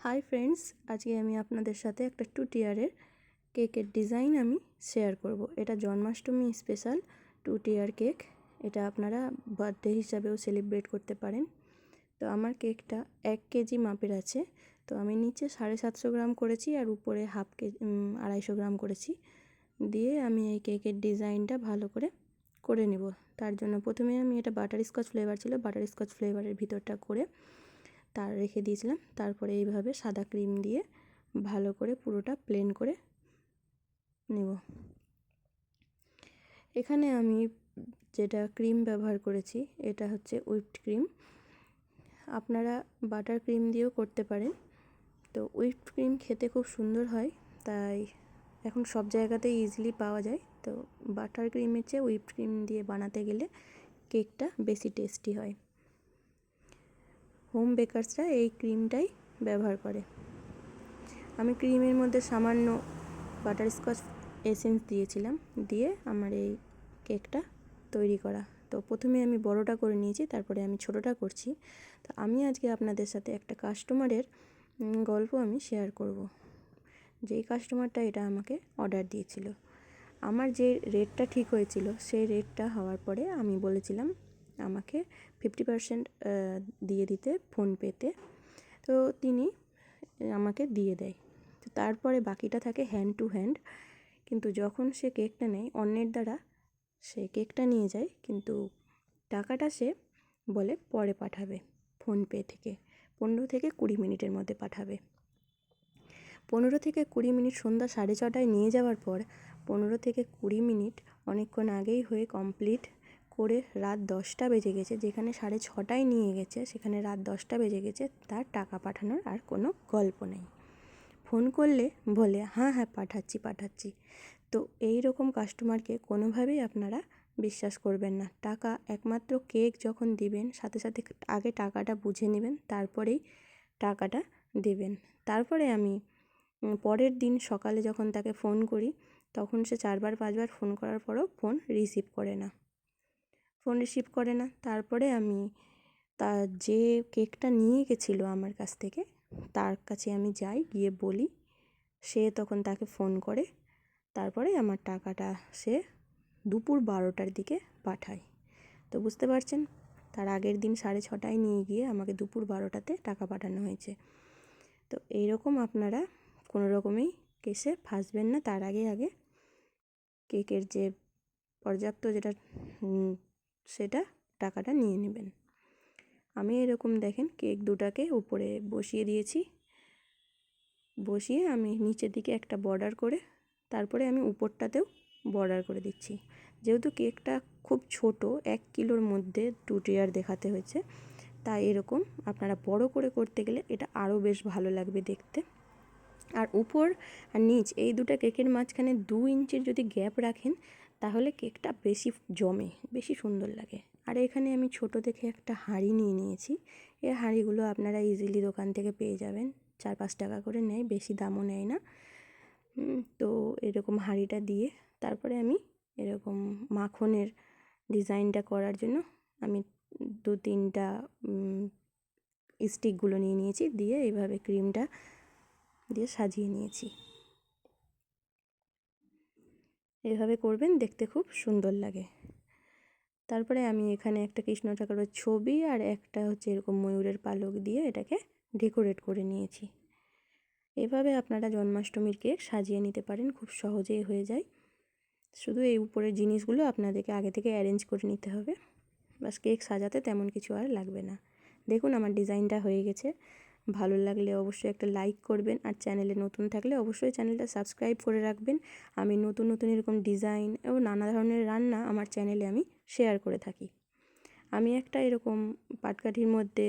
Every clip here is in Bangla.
হাই ফ্রেন্ডস, আজকে আমি আপনাদের সাথে একটা টু টিয়ারের কেকের ডিজাইন আমি শেয়ার করব। এটা Janmashtami special two tier cake. এটা আপনারা বার্থডে হিসাবেও সেলিব্রেট করতে পারেন। তো আমার কেকটা এক কেজি মাপের আছে। তো আমি নিচে সাড়ে সাতশো গ্রাম করেছি আর উপরে হাফ কেজি আড়াইশো গ্রাম করেছি। দিয়ে আমি এই কেকের ডিজাইনটা ভালো করে করে নেব। তার জন্য প্রথমে আমি এটা বাটার স্কচ ফ্লেভার ছিল বাটার স্কচ ফ্লেভারের ভিতরটা করে তার রেখে দিয়েছিলাম। তারপরে এইভাবে সাদা ক্রিম দিয়ে ভালো করে পুরোটা প্লেন করে নেব। এখানে আমি যেটা ক্রিম ব্যবহার করেছি, এটা হচ্ছে উইপড ক্রিম আপনারা বাটার ক্রিম দিয়েও করতে পারেন। তো উইপড ক্রিম খেতে খুব সুন্দর হয়, তাই এখন সব জায়গাতেই ইজিলি পাওয়া যায়। তো বাটার ক্রিমের চেয়ে উইপড ক্রিম দিয়ে বানাতে গেলে কেকটা বেশি টেস্টি হয়। হোম বেকার্সরা এই ক্রিমটাই ব্যবহার করে। আমি ক্রিমের মধ্যে সামান্য বাটারস্কচ এসেন্স দিয়েছিলাম, দিয়ে আমার এই কেকটা তৈরি করা। তো প্রথমে আমি বড়টা করে নিয়েছি, তারপরে আমি ছোটোটা করছি। তো আমি আজকে আপনাদের সাথে একটা কাস্টমারের গল্প আমি শেয়ার করব। যেই কাস্টমারটা এটা আমাকে অর্ডার দিয়েছিল। আমার যে রেটটা ঠিক হয়েছিল, সেই রেটটা হওয়ার পরে আমি বলেছিলাম আমাকে ফিফটি পার্সেন্ট দিয়ে দিতে ফোনপেতে তো তিনি আমাকে দিয়ে দেয়। তো তারপরে বাকিটা থাকে হ্যান্ড টু হ্যান্ড কিন্তু যখন সে কেকটা নেয়, অন্যের দ্বারা সে কেকটা নিয়ে যায়, কিন্তু টাকাটা সে বলে পরে পাঠাবে ফোনপে থেকে। পনেরো থেকে কুড়ি মিনিটের মধ্যে পাঠাবে। পনেরো থেকে কুড়ি মিনিট সন্ধ্যা সাড়ে ছটায় নিয়ে যাওয়ার পর, পনেরো থেকে কুড়ি মিনিট অনেকক্ষণ আগেই হয়ে কমপ্লিট করে রাত দশটা বেজে গেছে, যেখানে সাড়ে ছটায় নিয়ে গেছে, সেখানে রাত দশটা বেজে গেছে, তার টাকা পাঠানোর আর কোনো গল্প নেই। ফোন করলে বলে হ্যাঁ হ্যাঁ পাঠাচ্ছি পাঠাচ্ছি। তো এই রকম কাস্টমারকে কোনোভাবেই আপনারা বিশ্বাস করবেন না। টাকা একমাত্র কেক যখন দিবেন, সাথে সাথে আগে টাকাটা বুঝে নেবেন, তারপরেই টাকাটা দেবেন। তারপরে আমি পরের দিন সকালে যখন তাকে ফোন করি, তখন সে চারবার, পাঁচবার ফোন করার পরও ফোন রিসিভ করে না। ফোন রিসিভ করে না। তারপরে আমি তা যে কেকটা নিয়ে গেছিল আমার কাছ থেকে, তার কাছে আমি যাই, গিয়ে বলি, সে তখন তাকে ফোন করে। তারপরে আমার টাকাটা সে দুপুর বারোটার দিকে পাঠায়। তো বুঝতে পারছেন? তার আগের দিন সাড়ে ছটায় নিয়ে গিয়ে আমাকে দুপুর বারোটাতে টাকা পাঠানো হয়েছে। তো এইরকম আপনারা কোনো রকমেই কেসে ফাঁসবেন না। তার আগে আগে কেকের যে পর্যাপ্ত যেটা সেটা টাকাটা নিয়ে নেবেন। আমি এরকম দেখেন কেক দুটাকে উপরে বসিয়ে দিয়েছি। বসিয়ে আমি নিচের দিকে একটা বর্ডার করে তারপরে আমি উপরটাতেও বর্ডার করে দিচ্ছি। যেহেতু কেকটা খুব ছোট, এক কিলোর মধ্যে টু টিয়ার দেখাতে হয়েছে, তাই এরকম আপনারা বড় করে করতে গেলে এটা আরও বেশ ভালো লাগবে দেখতে। আর উপর আর নিচ এই দুটো কেকের মাঝখানে দু ইঞ্চির যদি গ্যাপ রাখেন তাহলে কেকটা বেশি জমে, বেশি সুন্দর লাগে। আর এখানে আমি ছোট দেখে একটা হাঁড়ি নিয়ে নিয়েছি। এই হাঁড়িগুলো আপনারা ইজিলি দোকান থেকে পেয়ে যাবেন। চার পাঁচ টাকা করে নেয়, বেশি দামও নেয় না। তো এরকম হাঁড়িটা দিয়ে তারপরে আমি এরকম মাখনের ডিজাইনটা করার জন্য আমি দু তিনটা স্টিকগুলো নিয়ে নিয়েছি। দিয়ে এইভাবে ক্রিমটা দিয়ে সাজিয়ে নিয়েছি। এভাবে করবেন, দেখতে খুব সুন্দর লাগে। তারপরে আমি এখানে একটা কৃষ্ণ ঠাকুরের ছবি আর একটা হচ্ছে এরকম ময়ূরের পালক দিয়ে এটাকে ডেকোরেট করে নিয়েছি। এভাবে আপনারা জন্মাষ্টমীর কেক সাজিয়ে নিতে পারেন, খুব সহজেই হয়ে যায়। শুধু এই উপরের জিনিসগুলো আপনাদেরকে আগে থেকে অ্যারেঞ্জ করে নিতে হবে। বাস কেক সাজাতে তেমন কিছু আর লাগবে না। দেখুন আমার ডিজাইনটা হয়ে গেছে। ভালো লাগলে অবশ্যই একটা লাইক করবেন আর চ্যানেলে নতুন থাকলে অবশ্যই চ্যানেলটা সাবস্ক্রাইব করে রাখবেন। আমি নতুন নতুন এরকম ডিজাইন এবং নানা ধরনের রান্না আমার চ্যানেলে আমি শেয়ার করে থাকি। আমি একটা এরকম পাটকাঠির মধ্যে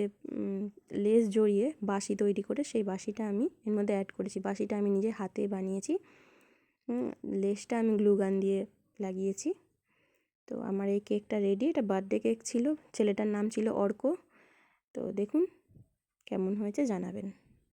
লেস জড়িয়ে বাসি তৈরি করে সেই বাসিটা আমি এর মধ্যে অ্যাড করেছি। বাসিটা আমি নিজে হাতে বানিয়েছি। লেসটা আমি গ্লুগান দিয়ে লাগিয়েছি। তো আমার এই কেকটা রেডি এটা বার্থডে কেক ছিল। ছেলেটার নাম ছিল অর্ক। তো দেখুন কেমন হয়েছে জানাবেন।